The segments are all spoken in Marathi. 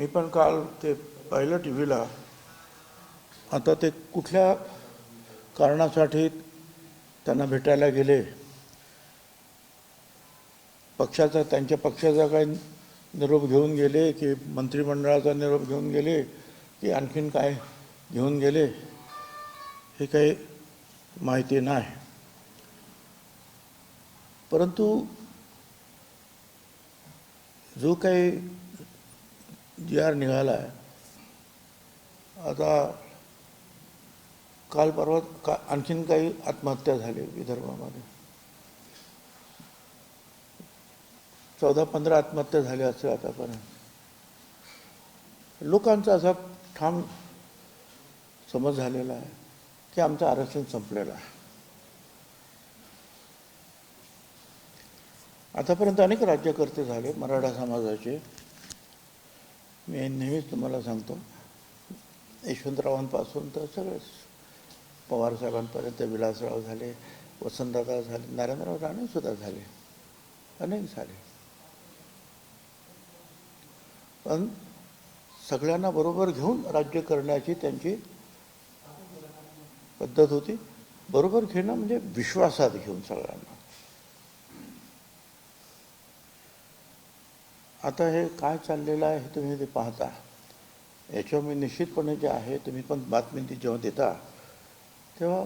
मी पण काल ते पाहिलं टी व्हीला आता ते कुठल्या कारणासाठी त्यांना भेटायला गेले? पक्षाचा त्यांच्या पक्षाचा काही निरोप घेऊन गेले की मंत्रिमंडळाचा निरोप घेऊन गेले की आणखीन काय घेऊन गेले? हे काही माहिती नाही. परंतु जो काही जी आर निघाला आहे. आता काल परवा का आणखीन काही आत्महत्या झाली विदर्भामध्ये. चौदा पंधरा आत्महत्या झाल्या असेल आतापर्यंत. लोकांचा असा ठाम समज झालेला आहे की आमचं आरक्षण संपलेलं आहे. आतापर्यंत अनेक राज्यकर्ते झाले मराठा समाजाचे मी नेहमीच तुम्हाला सांगतो यशवंतरावांपासून तर सगळेच पवार साहेबांपर्यंत विलासराव झाले वसंतदादा झाले नारायणराव राणेसुद्धा झाले अनेक झाले. पण सगळ्यांना बरोबर घेऊन राज्य करण्याची त्यांची पद्धत होती. बरोबर घेणं म्हणजे विश्वासात घेऊन सगळ्यांना. आता हे काय चाललेलं आहे हे तुम्ही ते पाहता. याच्यावर मी निश्चितपणे जे आहे तुम्ही पण बातमी ती जेव्हा देता तेव्हा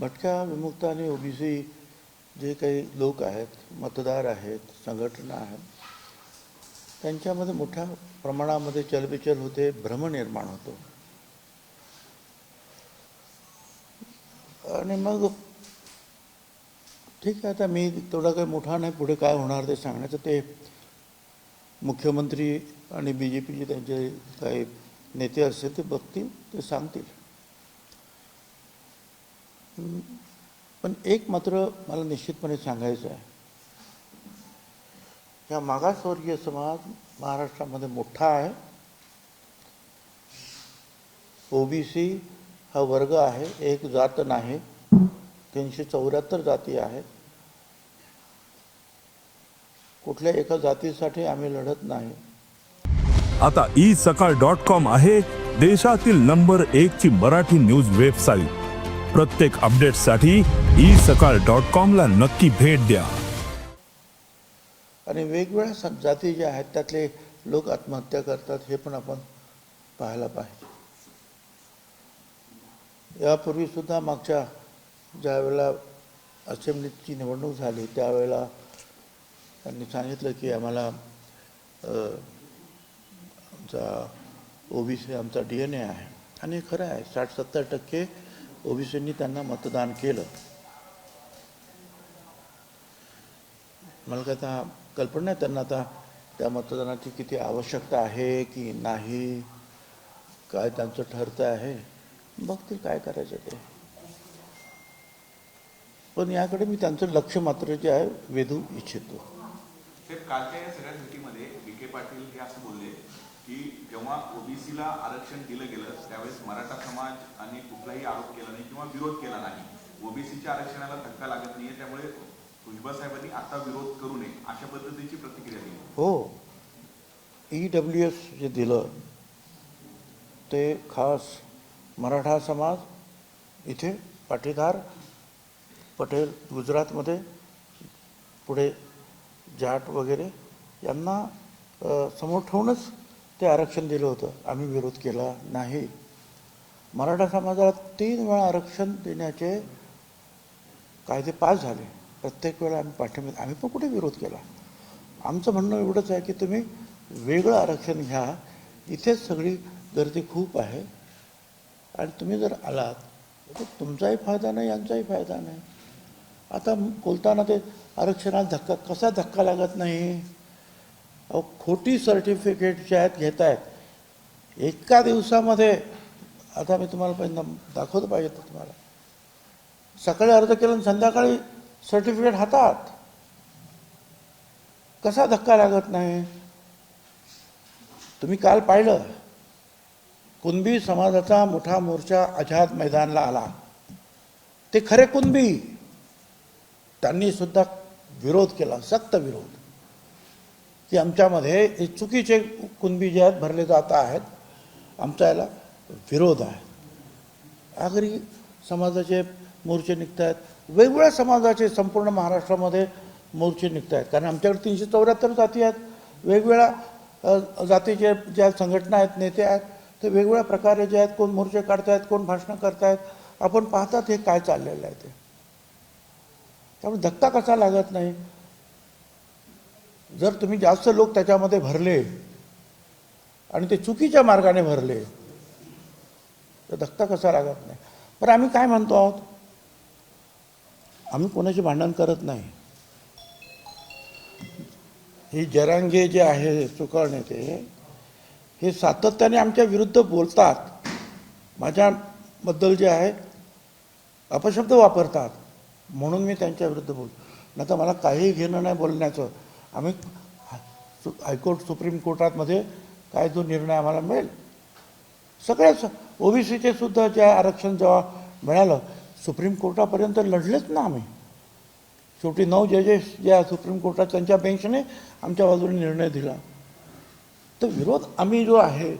भटक्या विमुक्त आणि ओबीसी जे काही लोक आहेत मतदार आहेत संघटना आहेत त्यांच्यामध्ये मोठ्या प्रमाणामध्ये चलबिचल होते भ्रम निर्माण होतो. आणि मग ठीक आहे आता मी तेवढा काही मोठा नाही पुढे काय होणार ते सांगण्याचं ते मुख्यमंत्री आणि बी जे पीचे त्यांचे काही नेते असतील ते बघतील ते सांगतील. पण एक मात्र मला निश्चितपणे सांगायचं आहे. या मागासवर्गीय समाज महाराष्ट्रामध्ये मोठा आहे. ओबीसी हा वर्ग आहे एक जात नाही. तीनशे चौऱ्याहत्तर जाती आहेत. कुठल्या एका जातीसाठी आम्ही लढत नाही. आता ई सकाळ डॉट कॉम आहे देशातील नंबर एक ची मराठी न्यूज वेबसाईट प्रत्येक अपडेटसाठी ई सकाळ डॉट कॉम ला नक्की भेट द्या. आणि वेगवेगळ्या स- जाती ज्या आहेत त्यातले लोक आत्महत्या करतात हे पण आपण पाहायला पाहिजे. यापूर्वी सुद्धा मागच्या ज्या वेळेला असेंब्लीची निवडणूक झाली त्यावेळेला त्यांनी सांगितलं की आम्हाला ओ आमचा ओबीसी आमचा डी एन ए आहे. आणि खरं आहे साठ सत्तर टक्के ओबीसींनी त्यांना मतदान केलं. मला काय आता कल्पना नाही त्यांना आता त्या मतदानाची किती आवश्यकता आहे की नाही काय त्यांचं ठरतं आहे? बघतील काय करायचं ते. पण याकडे मी त्यांचं लक्ष मात्र जे आहे वेधू इच्छितो. साहेब कालच्या या सगळ्या भेटीमध्ये विखे पाटील हे असं बोलले की जेव्हा ओबीसीला आरक्षण दिलं गेलं त्यावेळेस मराठा समाज आणि कुठलाही आरोप केला नाही किंवा विरोध केला नाही. ओबीसीच्या आरक्षणाला धक्का लागत नाहीये त्यामुळे भुजबळ साहेबांनी आता विरोध करू नये अशा पद्धतीची प्रतिक्रिया दिली. हो. ई डब्ल्यू एस जे दिलं ते खास मराठा समाज इथे पाटीदार पटेल गुजरातमध्ये पुढे जाट वगैरे यांना समोर ठेवूनच ते आरक्षण दिलं होतं. आम्ही विरोध केला नाही. मराठा समाजाला तीन वेळा आरक्षण देण्याचे कायदे पास झाले. प्रत्येक वेळा आम्ही पाठिंबा आम्ही पण कुठे विरोध केला? आमचं म्हणणं एवढंच आहे की तुम्ही वेगळं आरक्षण घ्या. इथेच सगळी गर्दी खूप आहे. आणि तुम्ही जर आलात तर तुमचाही फायदा नाही यांचाही फायदा नाही. आता बोलताना ते आरक्षणाला धक्का कसा धक्का लागत नाही? अहो खोटी सर्टिफिकेट जे आहेत घेत आहेत एका दिवसामध्ये आता मी तुम्हाला पहिल्यांदा दाखवतो पाहिजे तुम्हाला. सकाळी अर्ज केलं आणि संध्याकाळी सर्टिफिकेट हातात. कसा धक्का लागत नाही? तुम्ही काल पाहिलं कुणबी समाजाचा मोठा मोर्चा आझाद मैदानला आला. ते खरे कुणबी? त्यांनी सुद्धा विरोध केला सक्त विरोध. की आमच्यामध्ये हे चुकीचे कुणबी जे आहेत भरले जात आहेत. आमचा याला विरोध आहे. आगरी समाजाचे मोर्चे निघत आहेत वेगवेगळ्या समाजाचे संपूर्ण महाराष्ट्रामध्ये मोर्चे निघत आहेत कारण आमच्याकडे तीनशे चौऱ्याहत्तर जाती आहेत. वेगवेगळ्या जातीचे ज्या संघटना आहेत नेते आहेत ते वेगवेगळ्या प्रकारे जे आहेत कोण मोर्चे काढतायत कोण भाषणं करतायत. आपण पाहतात हे काय चाललेलं आहे ते. त्यामुळे धक्का कसा लागत नाही? जर तुम्ही जास्त लोक त्याच्यामध्ये भरले आणि ते चुकीच्या मार्गाने भरले तर धक्का कसा लागत नाही? पण आम्ही काय म्हणतो आहोत? आम्ही कोणाची भांडण करत नाही. ही जरांगे जे आहे चुकळ ते हे सातत्याने आमच्या विरुद्ध बोलतात. माझ्याबद्दल जे आहे अपशब्द वापरतात. म्हणून मी त्यांच्या विरुद्ध बोलतो. नाही तर मला काहीही घेणं नाही बोलण्याचं. आम्ही सु- हायकोर्ट सुप्रीम कोर्टातमध्ये काय जो निर्णय आम्हाला मिळेल. सगळ्याच ओबीसीचे सुद्धा जे आरक्षण जेव्हा मिळालं सुप्रीम कोर्टापर्यंत लढलेच ना आम्ही. शेवटी नऊ जजेस ज्या सुप्रीम कोर्टात त्यांच्या बेंचने आमच्या बाजूने निर्णय दिला. तर विरोध आम्ही जो आहे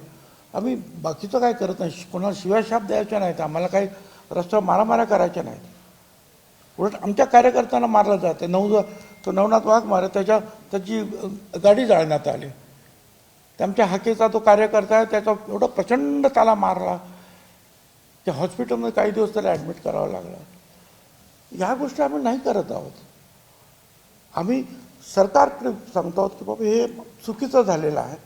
आम्ही बाकीचं काय करत नाही. कोणाला शिवाशाप द्यायचा नाहीत आम्हाला काही रस्त्यावर मारामाऱ्या करायच्या नाहीत. उलट आमच्या कार्यकर्त्यांना मारलं जाते. नऊ तो नवनाथ वाघ मारे त्याच्या त्याची गाडी जाळण्यात आली. त्यांच्या हाकेचा तो कार्यकर्ता आहे त्याचा एवढा प्रचंड त्याला मारला त्या हॉस्पिटलमध्ये काही दिवस त्याला ॲडमिट करावं लागलं. ह्या गोष्टी आम्ही नाही करत आहोत. आम्ही सरकारकडे सांगतो आहोत की बाबा हे चुकीचं झालेलं आहे.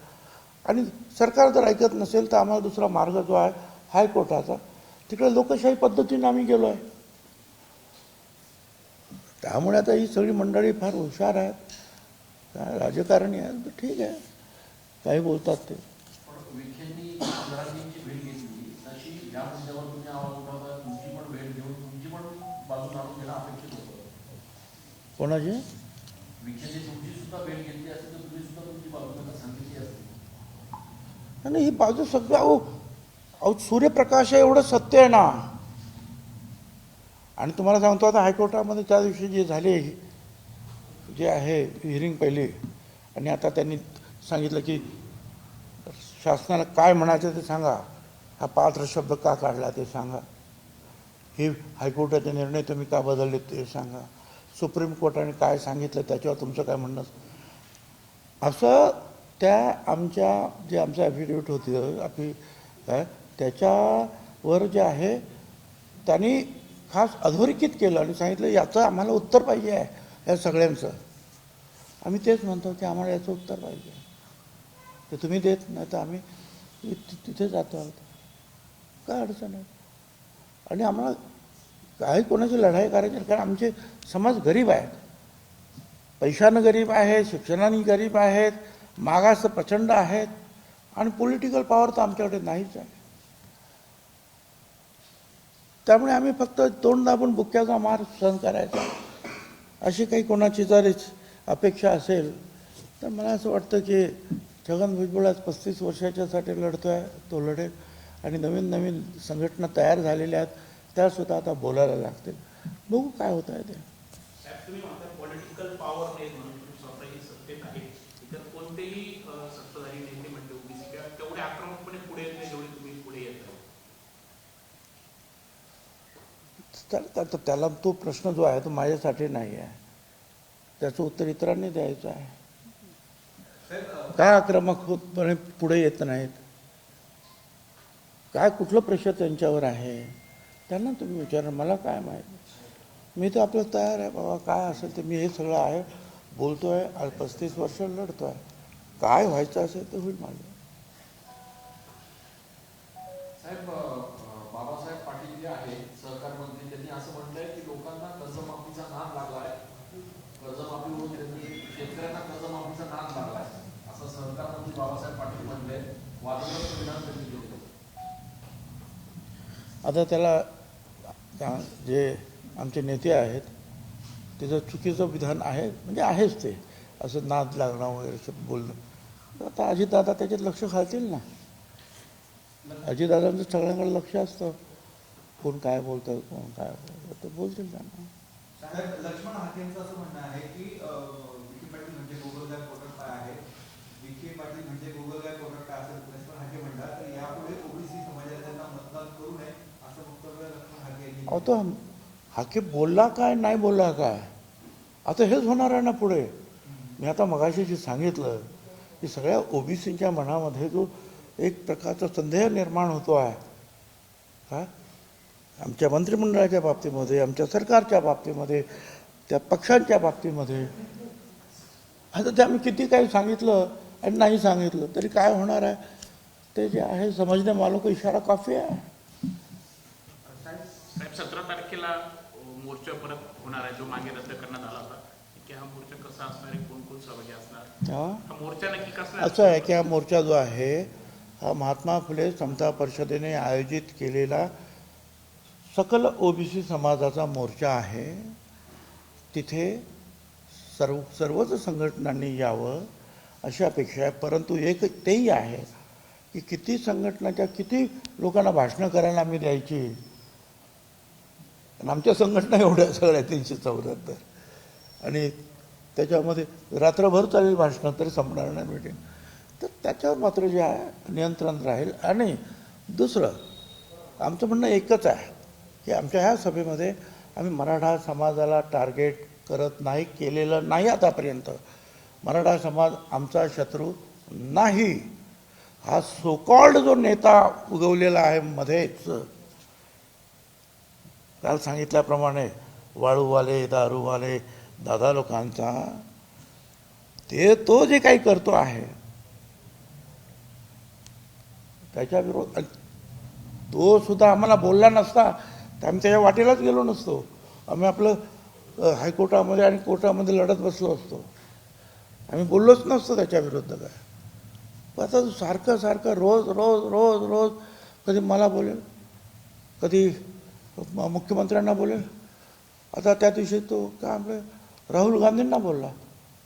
आणि सरकार जर ऐकत नसेल तर आम्हाला दुसरा मार्ग जो आहे हायकोर्टाचा. तिकडे लोकशाही पद्धतीने आम्ही गेलो आहे. त्यामुळे आता ही सगळी मंडळी फार हुशार आहेत. काय राजकारणी आहेत तर ठीक आहे. काही बोलतात ते. कोणाचे? आणि ही बाजू सगळं अहो सूर्यप्रकाश आहे एवढं सत्य आहे ना. आणि तुम्हाला सांगतो आता हायकोर्टामध्ये त्या दिवशी जे झाले जे आहे हिअरिंग पहिली आणि आता त्यांनी सांगितलं की शासनाला काय म्हणायचं ते सांगा. हा पात्र शब्द का काढला ते सांगा. हे हायकोर्टाचे निर्णय तुम्ही का बदलले ते सांगा. सुप्रीम कोर्टाने काय सांगितलं त्याच्यावर तुमचं काय म्हणणं असं त्या आमच्या जे आमचं ॲफिडेविट होती आपली काय त्याच्यावर जे आहे त्यांनी खास अधोरेखित केलं आणि सांगितलं याचं आम्हाला उत्तर पाहिजे आहे या सगळ्यांचं. आम्ही तेच म्हणतो की आम्हाला याचं उत्तर पाहिजे ते तुम्ही देत नाही तर आम्ही तिथे जातो आहोत. काय अडचण आहे? आणि आम्हाला काही कोणाची लढाई करायची कारण आमचे समाज गरीब आहेत. पैशानं गरीब आहेत शिक्षणाने गरीब आहेत मागास प्रचंड आहेत. आणि पॉलिटिकल पॉवर तर आमच्याकडे नाहीच आहे. त्यामुळे आम्ही फक्त तोंड दाबून बुक्क्याचा मार सहन करायचा. अशी काही कोणाची जर अपेक्षा असेल तर मला असं वाटतं की छगन भुजबळ आज पस्तीस वर्षाच्यासाठी लढतो आहे तो लढेल. आणि नवीन नवीन संघटना तयार झालेल्या आहेत त्यासुद्धा आता बोलायला लागतील. बघू काय होत आहे ते साहेब तुम्ही म्हणता पॉलिटिकल पॉवर नाही म्हणून तुम्ही स्वतः ही सत्तेत आहे इतर कोणतेही अ, सत्ताधारी नेते म्हणजे ओबीसी किंवा तेवढे आक्रमकपणे पुढे येत नाही जेवढे तुम्ही पुढे येत आहे तर तर त्याला तो प्रश्न जो आहे तो माझ्यासाठी नाही आहे. त्याचं उत्तर इतरांनी द्यायचं आहे. काय आक्रमकपणे पुढे येत नाहीत? काय कुठलं प्रेशर त्यांच्यावर आहे? त्यांना तुम्ही विचारा मला काय माहीत? मी तर आपलं तयार आहे बाबा काय असेल तर मी हे सगळं आहे बोलतो आहे पस्तीस वर्ष लढतो आहे काय व्हायचं असेल तर होईल माझं साहेब अ, अ, बाबासाहेब पाटील जे आहेत सहकार मंत्री त्यांनी असं म्हटलंय की लोकांना कर्जमाफीचा नाद लागलाय कर्जमाफी होऊन त्यांनी शेतकऱ्यांना कर्जमाफीचा नाद लागलाय असं सहकार मंत्री बाबासाहेब पाटील म्हणले वादग्रस्त विधान त्यांनी केले आता त्याला जे आमचे नेते आहेत त्याचं चुकीचं विधान आहे म्हणजे आहेच ते. असं नाद लागणं वगैरे असं बोलणं. आता अजितदादा त्याच्यात लक्ष घालतील ना? अजितदादांचं सगळ्यांकडे लक्ष असतं. कोण काय बोलतं कोण काय बोलतं ते बोलतील त्यांना. लक्ष्मण हाकेंचं असं म्हणणं आहे की विखे पाटील म्हणजे गोगलगाय पोटत आहे? विखे पाटील म्हणजे गुगल काय प्रोडक्ट आहे असं लक्ष्मण हाके म्हणतात तर यापुढे ओबीसी समाजाला त्यांना मतदान करू नये. अहो तो हाके बोलला काय नाही बोलला काय? आता हेच होणार आहे ना पुढे. मी आता मगाशी जे सांगितलं की सगळ्या ओबीसीच्या मनामध्ये जो एक प्रकारचा संदेह निर्माण होतो आहे का आमच्या मंत्रिमंडळाच्या बाबतीमध्ये आमच्या सरकारच्या बाबतीमध्ये त्या पक्षांच्या बाबतीमध्ये. आता ते आम्ही किती काही सांगितलं आणि नाही सांगितलं तरी काय होणार आहे? ते जे आहे समजणे मालक इशारा काफी आहे. साहेब सतरा तारखेला मोर्चा परत होणार आहे जो मागे रद्द करण्यात आला होता. की हा मोर्चा कसा असणार आहे कोण कोण सहभागी असणार? हा? हा मोर्चा नक्की कसला असं आहे की हा मोर्चा जो आहे हा महात्मा फुले समता परिषदेने आयोजित केलेला सकल ओबीसी समाजाचा मोर्चा आहे. तिथे सर्व सर्वच संघटनांनी यावं अशी अपेक्षा आहे. परंतु एक तेही आहे की किती संघटनाच्या किती लोकांना भाषणं करायला आम्ही द्यायची आणि आमच्या संघटना एवढ्या सगळ्या तीनशे चौऱ्याहत्तर. आणि त्याच्यामध्ये रात्रभर चालेल भाषणं तरी संपणार नाही मिटिंग तर त्याच्यावर मात्र जे आहे नियंत्रण राहील. आणि दुसरं आमचं म्हणणं एकच आहे की आमच्या ह्या सभेमध्ये आम्ही मराठा समाजाला टार्गेट करत नाही केलेलं नाही आतापर्यंत. मराठा समाज आमचा शत्रू नाही. हा सोकॉल्ड जो नेता उगवलेला आहे मध्येच काल सांगितल्याप्रमाणे वाळूवाले दारूवाले दादा लोकांचा ते तो जे काही करतो आहे त्याच्या विरोध तो सुद्धा आम्हाला बोलला नसता तर आम्ही त्याच्या वाटेलाच गेलो नसतो. आम्ही आपलं हायकोर्टामध्ये आणि कोर्टामध्ये लढत बसलो असतो. आम्ही बोललोच नसतो त्याच्या विरुद्ध काय. पण आता सारखं सारखं रोज रोज रोज रोज कधी मला बोलेल कधी मुख्यमंत्र्यांना बोलेल. आता त्या दिवशी तो काय आपलं राहुल गांधींना बोलला.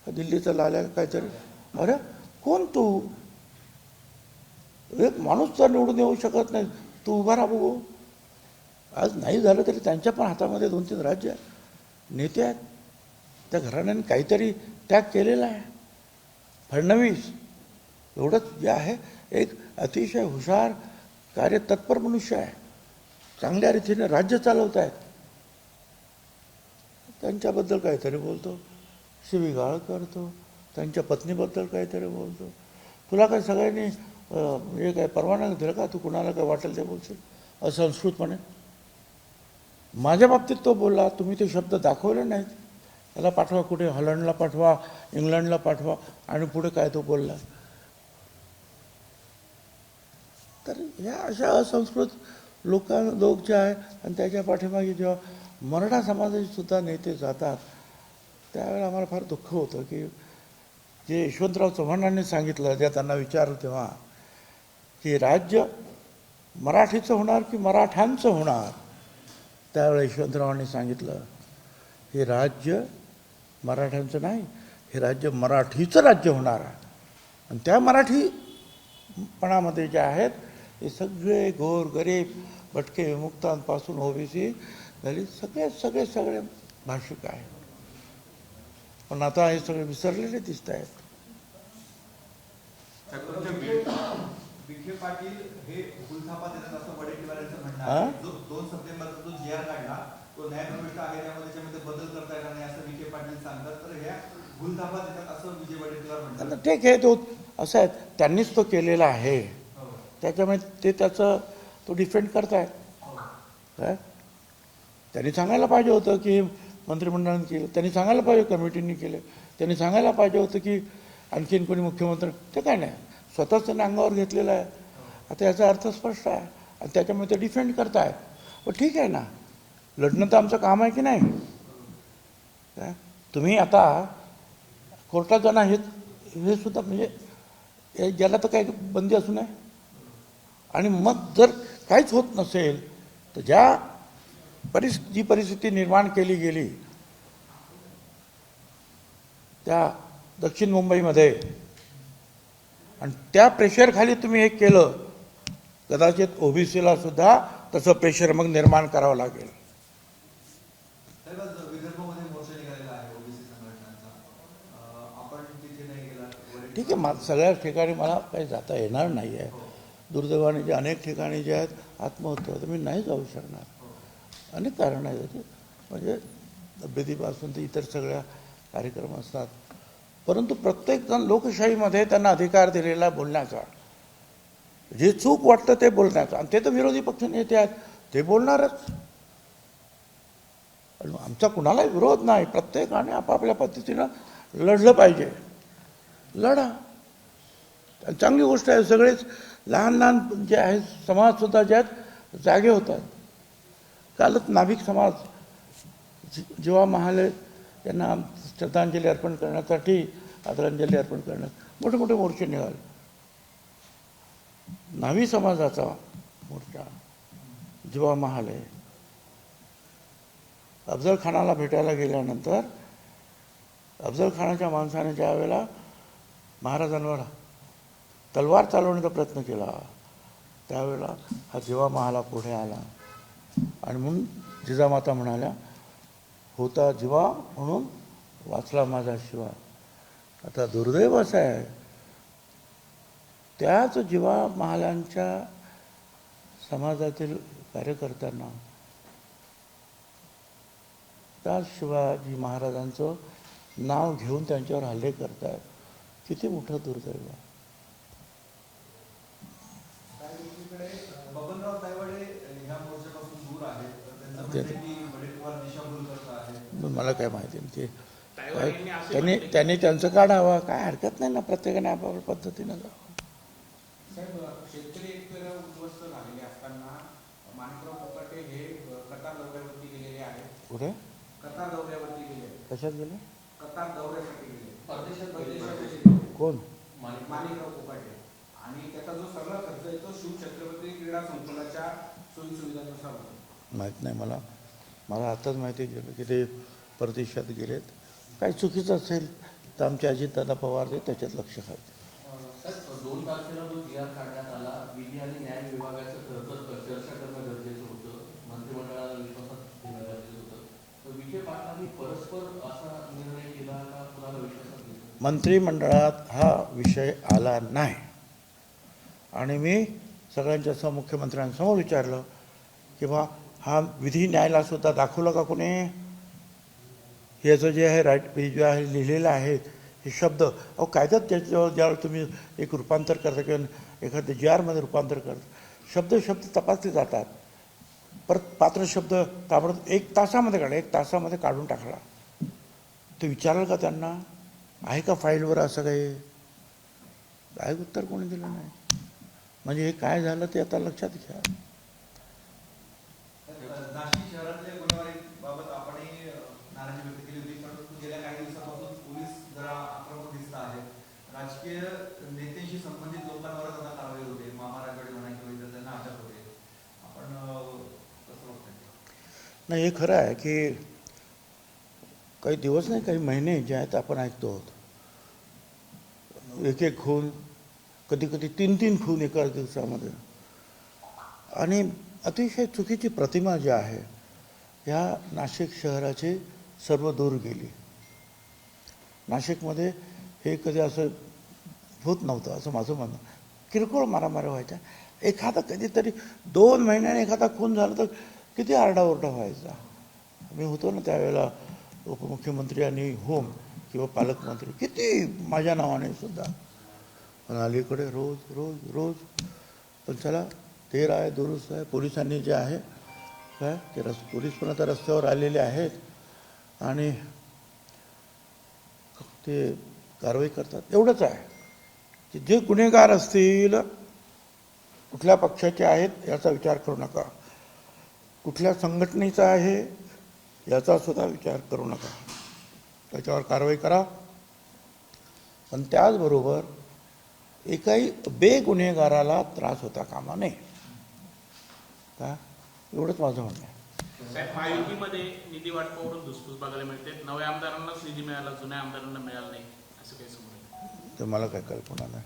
दिल्लीचा लाल्या काहीतरी. अरे कोण तू? एक माणूस तर निवडून येऊ शकत नाही. तू उभा राहा बघू. आज नाही झालं तरी त्यांच्या पण हातामध्ये दोन तीन राज्य आहेत. नेते आहेत. त्या घराण्याने काहीतरी त्याग केलेला आहे. फडणवीस एवढंच जे आहे एक अतिशय हुशार कार्यतत्पर मनुष्य आहे. चांगल्या रीतीने राज्य चालवत आहेत त्यांच्याबद्दल काहीतरी बोलतो. शिवीगाळ करतो. त्यांच्या पत्नीबद्दल काहीतरी बोलतो. तुला काय सगळ्यांनी हे काय परवाना दिलं का? तू कुणाला काय वाटेल ते बोलशील? असंस्कृतपणे. माझ्या बाबतीत तो बोलला तुम्ही ते शब्द दाखवले नाहीत. त्याला पाठवा कुठे? हॉलंडला पाठवा इंग्लंडला पाठवा आणि पुढे काय तो बोलला. तर ह्या अशा असंस्कृत लोकां लोक जे आहे आणि त्याच्या पाठीमागे जेव्हा मराठा समाजाचे सुद्धा नेते जातात त्यावेळेला आम्हाला फार दुःख होतं की जे यशवंतराव चव्हाणांनी सांगितलं जे त्यांना विचारलं तेव्हा की राज्य मराठीचं होणार की मराठ्यांचं होणार? त्यावेळेला यशवंतरावांनी सांगितलं हे राज्य मराठ्यांचं नाही हे राज्य मराठीचं राज्य होणार आहे. आणि त्या मराठीपणामध्ये जे आहेत हे सगळे गोर गरीब भटके विमुक्तांपासून ओबीसी दलित सगळे सगळे सगळे भाषिक आहेत पण आता हे सगळे विसरलेले दिसत आहेत? आहे. आहे ठीक आहे तो असं आहे त्यांनीच तो केलेला आहे. त्याच्यामुळे ते त्याचं तो डिफेंड करतायत हो. काय त्यांनी सांगायला पाहिजे होतं की मंत्रिमंडळाने केलं त्यांनी सांगायला पाहिजे कमिटीने केलं. त्यांनी सांगायला पाहिजे होतं की आणखीन कोणी मुख्यमंत्री ते काय नाही. स्वतःच त्यांनी अंगावर घेतलेलं आहे. आता याचा अर्थ स्पष्ट आहे. आणि त्याच्यामुळे ते डिफेंड करतायत. पण ठीक आहे ना. लढणं तर आमचं काम आहे की नाही? काय तुम्ही आता कोर्टात जाणं हे हे सुद्धा म्हणजे हे ज्याला तर काही बंदी असू नये. आणि मग जर काहीच होत नसेल तर ज्या परिस जी परिस्थिती निर्माण केली गेली त्या दक्षिण मुंबईमध्ये आणि त्या प्रेशरखाली तुम्ही हे केलं कदाचित ओबीसीला सुद्धा तसं प्रेशर मग निर्माण करावं लागेल. ठीक आहे मा सगळ्याच ठिकाणी मला काही जाता येणार नाही आहे दुर्दैवाने जे अनेक ठिकाणी जे आहेत आत्महत्या होतं मी नाही जाऊ शकणार. अनेक कारणं आहेत त्याचे म्हणजे तब्येतीपासून ते इतर सगळ्या कार्यक्रम असतात. परंतु प्रत्येकजण लोकशाहीमध्ये त्यांना अधिकार दिलेला बोलण्याचा. जे चूक वाटतं ते बोलण्याचा. आणि ते तर विरोधी पक्ष नेते आहेत. ते बोलणारच. आणि आमचा कुणालाही विरोध नाही. प्रत्येकाने आपापल्या पद्धतीनं लढलं पाहिजे. लढा. चांगली गोष्ट आहे सगळेच लहान लहान जे आहेत समाजसुद्धा ज्यात आहेत जागे होतात. कालच नाभिक समाज जिवा महाले यांना श्रद्धांजली अर्पण करण्यासाठी आदरांजली अर्पण करण्यात मोठे मोठे मोर्चे निघाले. नावी समाजाचा मोर्चा जिवा महाले. अफजल खानाला भेटायला गेल्यानंतर अफजल खानाच्या माणसाने ज्या वेळेला महाराजांवर तलवार चालवण्याचा प्रयत्न केला. त्यावेळेला हा जेव्हा महाला पुढे आला. आणि म्हणून जिजामाता म्हणाल्या होता जीवा म्हणून वाचला माझा शिवा. आता दुर्दैव असं आहे. त्याच जीवा महालांच्या समाजातील कार्यकर्त्यांना त्या शिवाजी महाराजांचं नाव घेऊन त्यांच्यावर हल्ले करतायत. किती मोठं दुर्दैव आहे काय दुसरीकडे बबनराव तायवाडे ह्या मोर्चापासून दूर आहेत तर त्यांचं ते- म्हणणं आहे की वडेट्टीवार दिशाभूल करत आहेत पण मला काय माहिती नाही ते त्यांनी त्यांनी त्यांचं काढावं. काय हरकत नाही ना प्रत्येकाने आपापल्या पद्धतीनं जावं. हे कुठे? गेले कशात गेले? कतार दौऱ्यासाठी गेले परदेशात परदेशात गेले. गेले. कोण? आणि त्याचा जो सगळा खर्च आहे तो शिवछत्रपती क्रीडा संकुलाच्या सोयी सुविधांनुसार होतो. माहीत नाही मला. मला आताच माहिती गेलं की ते परदेशात गेलेत. काही चुकीचं असेल तर आमचे अजितदादा पवार जे त्याच्यात लक्ष घालते साहेब दोन तारखेला जो जी आर काढण्यात आला विधी आणि न्याय विभागाचं खरं तर चर्चा करणं गरजेचं होतं. मंत्रिमंडळाला विश्वासात घेणं गरजेचं होतं. तर विखे पाटलांनी परस्पर असा निर्णय केला का कुणाला विश्वासात घेतलं? मंत्रिमंडळात हा विषय आला नाही. आणि मी सगळ्यांच्या मुख्यमंत्र्यांसमोर विचारलं की बा हा विधी न्यायाला सुद्धा दाखवलं का कोणी? याचं जे आहे राईट जे आहे लिहिलेलं आहे हे शब्द अहो कायद्यात त्याच्यावर ज्यावेळेस तुम्ही एक रूपांतर करता किंवा एखाद्या जी आरमध्ये रूपांतर करता शब्द शब्द तपासले जातात. परत पात्र शब्द ताबडतोब एक तासामध्ये काढा एक तासामध्ये काढून टाकला. ते विचाराल का त्यांना? आहे का फाईलवर असं काही? काय उत्तर कोणी दिलं नाही? म्हणजे हे काय झालं ते आता लक्षात घ्या नाशिक शहरातल्या गुन्हेगारीबाबत आपणही अ, नाराजी व्यक्त केली होती परंतु गेल्या काही दिवसापासून पोलीस जरा आक्रमक दिसत आहेत राजकीय नेत्यांशी संबंधित लोकांवरच आता कारवाई होते मामा राजवाडे म्हणा किंवा इतर त्यांना अटक होते आपण अ, कसं बघताय नाही हे खरं आहे की काही दिवस नाही काही महिने जे आहेत आपण ऐकतो आहोत. एक एक खून कधी कधी तीन तीन खून एकाच दिवसामध्ये. आणि अतिशय चुकीची प्रतिमा जी आहे ह्या नाशिक शहराची सर्व दूर गेली. नाशिकमध्ये हे कधी असं होत नव्हतं असं माझं म्हणणं. किरकोळ मारामाऱ्या व्हायच्या. एखादा कधीतरी दोन महिन्याने एखादा खून झाला तर किती आरडाओरडा व्हायचा? मी होतो ना त्यावेळेला उपमुख्यमंत्री आणि होम किंवा पालकमंत्री. किती माझ्या नावाने सुद्धा. पण अलीकडे रोज रोज रोज. पण चला तेर आहे दुरुस्त आहे. पोलिसांनी जे आहे काय? ते रस पोलीस पण आता रस्त्यावर आलेले आहेत. आणि ते कारवाई करतात. एवढंच आहे. की जे गुन्हेगार असतील कुठल्या पक्षाचे आहेत याचा विचार करू नका. कुठल्या संघटनेचा आहे याचा सुद्धा विचार करू नका. त्याच्यावर कारवाई करा. पण त्याचबरोबर एकाही बेगुन्हेगाराला त्रास होता कामा नये. का? एवढंच माझं म्हणणं आहे. महायुतीमध्ये निधी वाटपावरून धुसफूस बघायला मिळते. नव्या आमदारांनाच निधी मिळाला जुन्या आमदारांना मिळाला नाही असं काही समोर. तर मला काही कल्पना नाही.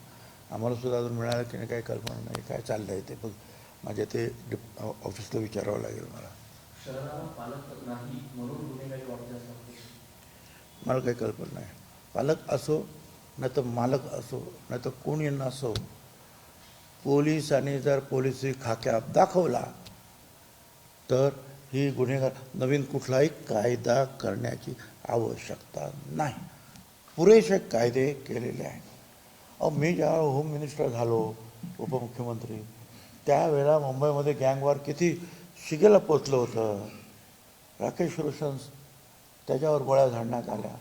आम्हाला सुद्धा अजून मिळालं की नाही काही कल्पना नाही. काय चाललं आहे ते बघ. माझ्या ते डिप ऑफिसला विचारावं लागेल मला. मला काही कल्पना नाही. पालक असो नाही तर मालक असो नाही तर कोणी नसो पोलिसांनी जर पोलिसी खाक्यात दाखवला तर ही गुन्हेगार नवीन कुठलाही कायदा करण्याची आवश्यकता नाही. पुरेसे कायदे केलेले आहेत. अहो मी ज्या होम मिनिस्टर झालो उपमुख्यमंत्री त्यावेळेला मुंबईमध्ये गँगवार किती शिगेला पोचलं होतं. राकेश रोशन त्याच्यावर गोळ्या झाडण्यात आल्या.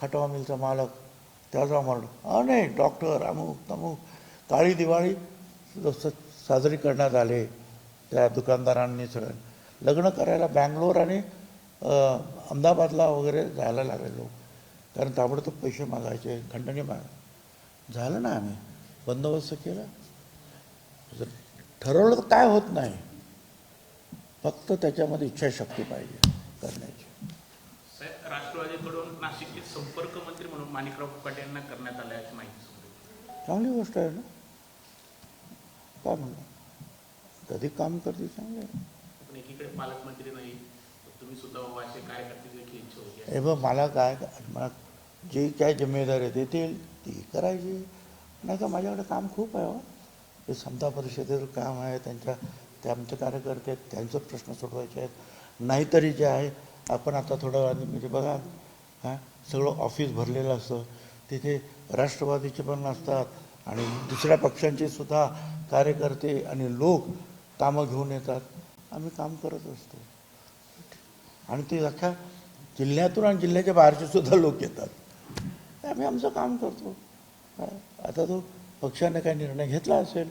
खटवा मिलचा मालक त्याचा मरण अने डॉक्टर अमुक तमुक काळी दिवाळी साजरी करण्यात आले त्या दुकानदारांनी सगळं. लग्न करायला बँगलोर आणि अहमदाबादला वगैरे जायला लागले लोक. कारण ताबडतोब पैसे मागायचे खंडणी माग. झालं ना आम्ही. बंदोबस्त केला. जर ठरवलं तर काय होत नाही. फक्त त्याच्यामध्ये इच्छाशक्ती पाहिजे करण्याची. राष्ट्रवादीकडून नाशिकचे संपर्क मंत्री म्हणून माणिकराव फुकाटे यांना करण्यात आलं याची माहिती. चांगली गोष्ट आहे ना? काय म्हणलं कधी काम करते चांगलं? पण एकीकडे पालकमंत्री नाही तुम्ही सुद्धा असे इच्छा होती. हे बघ मला काय मला जी काय जिम्मेदारी देतील ती करायची. नाही का माझ्याकडे काम खूप आहे हो हे समता परिषदेचं काम आहे त्यांच्या ते आमचे कार्यकर्ते आहेत त्यांचे प्रश्न सोडवायचे आहेत. नाहीतरी जे आहे आपण आता थोडं वेळाने म्हणजे बघा हां सगळं ऑफिस भरलेलं असतं. तिथे राष्ट्रवादीचे पण असतात आणि दुसऱ्या पक्षांचे सुद्धा कार्यकर्ते आणि लोक कामं घेऊन येतात. आम्ही काम करत असतो. आणि ते अख्ख्या जिल्ह्यातून आणि जिल्ह्याच्या बाहेरचे सुद्धा लोक येतात. आम्ही आमचं काम करतो. काय आता तो पक्षाने काय निर्णय घेतला असेल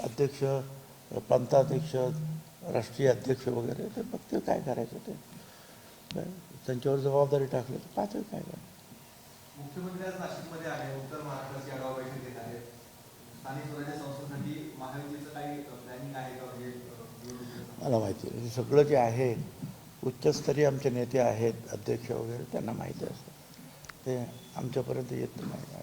अध्यक्ष प्रांताध्यक्ष राष्ट्रीय अध्यक्ष वगैरे ते बघतील काय करायचं ते? काय त्यांच्यावर जबाबदारी टाकली तर पाहतील काय करायचं मुख्यमंत्री आज नाशिकमध्ये आहे उत्तर महाराष्ट्राची आढावा बैठक घेत आहेत. स्थानिक स्वराज्य संस्थेसाठी महायुतीचं काही प्लॅनिंग आहे का? म्हणजे? मला माहिती आहे हे सगळं जे आहे उच्चस्तरीय आमचे नेते आहेत अध्यक्ष वगैरे त्यांना माहिती असतं. ते आमच्यापर्यंत येत नाही.